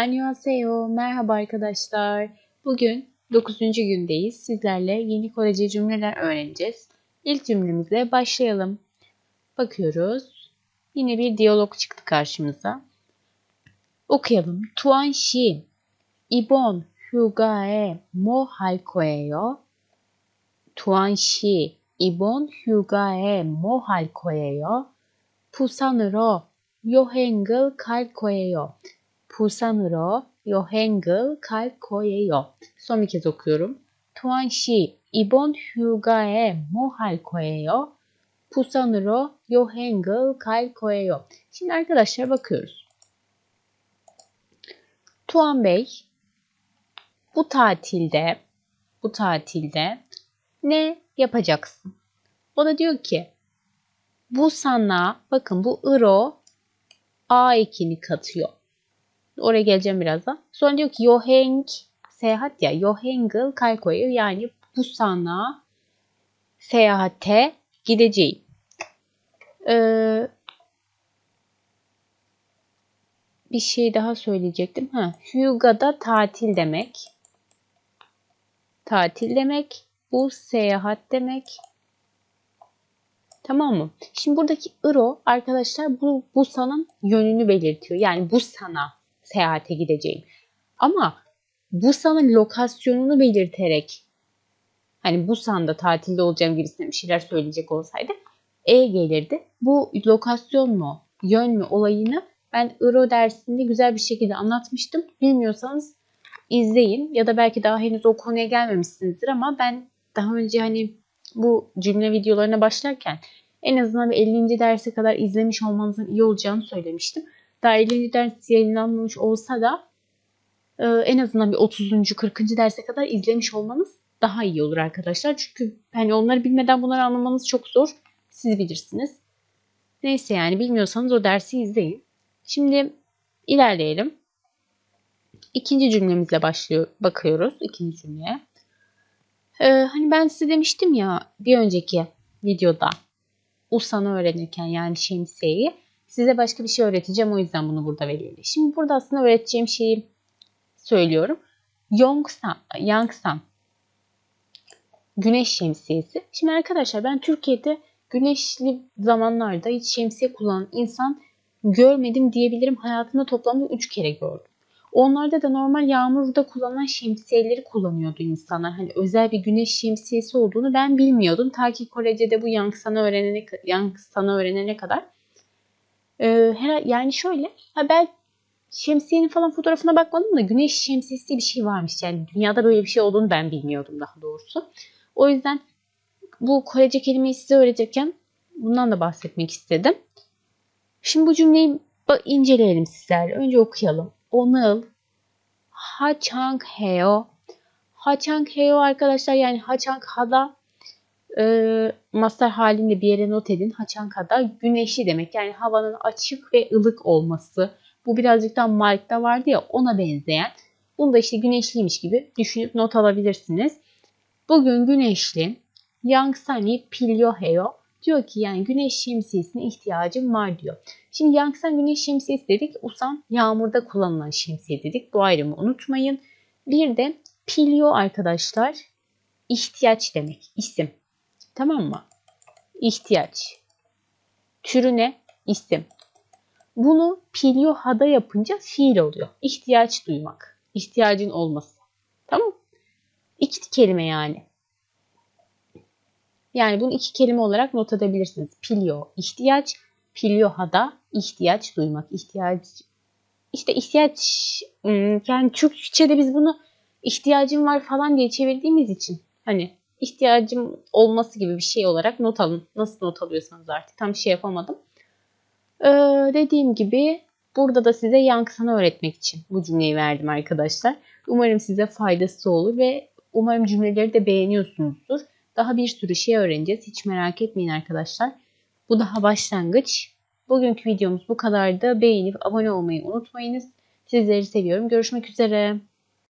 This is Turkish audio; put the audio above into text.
Annyeonghaseyo, merhaba arkadaşlar. Bugün 9. gündeyiz. Sizlerle yeni Korece cümleler öğreneceğiz. İlk cümlemizle başlayalım. Bakıyoruz. Yine bir diyalog çıktı karşımıza. Okuyalım. Tuan Shi, 이번 휴가에 뭐 할 거예요? tuan 씨, 이번 휴가에 뭐 할 거예요? 부산으로 여행을 갈 거예요. Pusanuro Yohengel Kalp Koyeyo. Son bir kez okuyorum. Tuanshi Ibon Hyugae Mohal Koyeyo. Pusanuro Yohengel Kalp Koyeyo. Şimdi arkadaşlar bakıyoruz. Tuan Bey bu tatilde bu tatilde ne yapacaksın? O da diyor ki bu sana bakın bu iro A ekini katıyor. Oraya geleceğim birazdan. Sonra diyor ki yoheng seyahat ya yohengıl kalkoyu yani bu sana seyahate gideceğim. Ee, bir şey daha söyleyecektim. Ha, Hyuga'da tatil demek. Tatil demek. Bu seyahat demek. Tamam mı? Şimdi buradaki iro arkadaşlar bu Busan'ın yönünü belirtiyor. Yani bu sana seyahate gideceğim. Ama Busan'ın lokasyonunu belirterek hani Busan'da tatilde olacağım gibisinden bir şeyler söyleyecek olsaydı E gelirdi. Bu lokasyon mu, yön mü olayını ben Iro dersinde güzel bir şekilde anlatmıştım. Bilmiyorsanız izleyin ya da belki daha henüz o konuya gelmemişsinizdir ama ben daha önce hani bu cümle videolarına başlarken en azından bir 50. derse kadar izlemiş olmanızın iyi olacağını söylemiştim. Daha 50. ders yayınlanmamış olsa da e, en azından bir 30. 40. derse kadar izlemiş olmanız daha iyi olur arkadaşlar. Çünkü hani onları bilmeden bunları anlamanız çok zor. Siz bilirsiniz. Neyse yani bilmiyorsanız o dersi izleyin. Şimdi ilerleyelim. İkinci cümlemizle başlıyor, bakıyoruz ikinci cümleye. Ee, hani ben size demiştim ya bir önceki videoda Usan'ı öğrenirken yani şemsiyeyi size başka bir şey öğreteceğim o yüzden bunu burada veriyorum. Şimdi burada aslında öğreteceğim şeyi söylüyorum. Yongsan, Yangsan güneş şemsiyesi. Şimdi arkadaşlar ben Türkiye'de güneşli zamanlarda hiç şemsiye kullanan insan görmedim diyebilirim. Hayatımda toplamda 3 kere gördüm. Onlarda da normal yağmurda kullanılan şemsiyeleri kullanıyordu insanlar. Hani özel bir güneş şemsiyesi olduğunu ben bilmiyordum. Ta ki Korece'de bu Yangsan'ı öğrenene, Yangsan'ı öğrenene kadar. Ee, her, yani şöyle, ha ben şemsiyenin falan fotoğrafına bakmadım da güneş şemsiyesi diye bir şey varmış. Yani dünyada böyle bir şey olduğunu ben bilmiyordum daha doğrusu. O yüzden bu Korece kelimeyi size öğretirken bundan da bahsetmek istedim. Şimdi bu cümleyi inceleyelim sizlerle. Önce okuyalım. Onıl haçang heo. Haçang heo arkadaşlar yani haçang hada e, master halinde bir yere not edin. Haçang hada güneşli demek. Yani havanın açık ve ılık olması. Bu birazcık daha Mark'ta vardı ya ona benzeyen. Bunu da işte güneşliymiş gibi düşünüp not alabilirsiniz. Bugün güneşli. Yangsani pilyoheo diyor ki yani güneş şemsiyesine ihtiyacım var diyor. Şimdi Yangsan güneş şemsiyesi dedik. Usan yağmurda kullanılan şemsiye dedik. Bu ayrımı unutmayın. Bir de pilyo arkadaşlar ihtiyaç demek. isim. Tamam mı? İhtiyaç. Türü ne? İsim. Bunu pilyo hada yapınca fiil oluyor. İhtiyaç duymak. İhtiyacın olması. Tamam İki kelime yani. Yani bunu iki kelime olarak not edebilirsiniz. Pilyo, ihtiyaç. Pilyo hada, ihtiyaç duymak. ihtiyaç işte ihtiyaç hmm, yani Türkçe'de biz bunu ihtiyacım var falan diye çevirdiğimiz için hani ihtiyacım olması gibi bir şey olarak not alın. Nasıl not alıyorsanız artık tam şey yapamadım. Ee, dediğim gibi burada da size yankısını öğretmek için bu cümleyi verdim arkadaşlar. Umarım size faydası olur ve umarım cümleleri de beğeniyorsunuzdur. Daha bir sürü şey öğreneceğiz. Hiç merak etmeyin arkadaşlar. Bu daha başlangıç. Bugünkü videomuz bu kadardı. Beğenip abone olmayı unutmayınız. Sizleri seviyorum. Görüşmek üzere.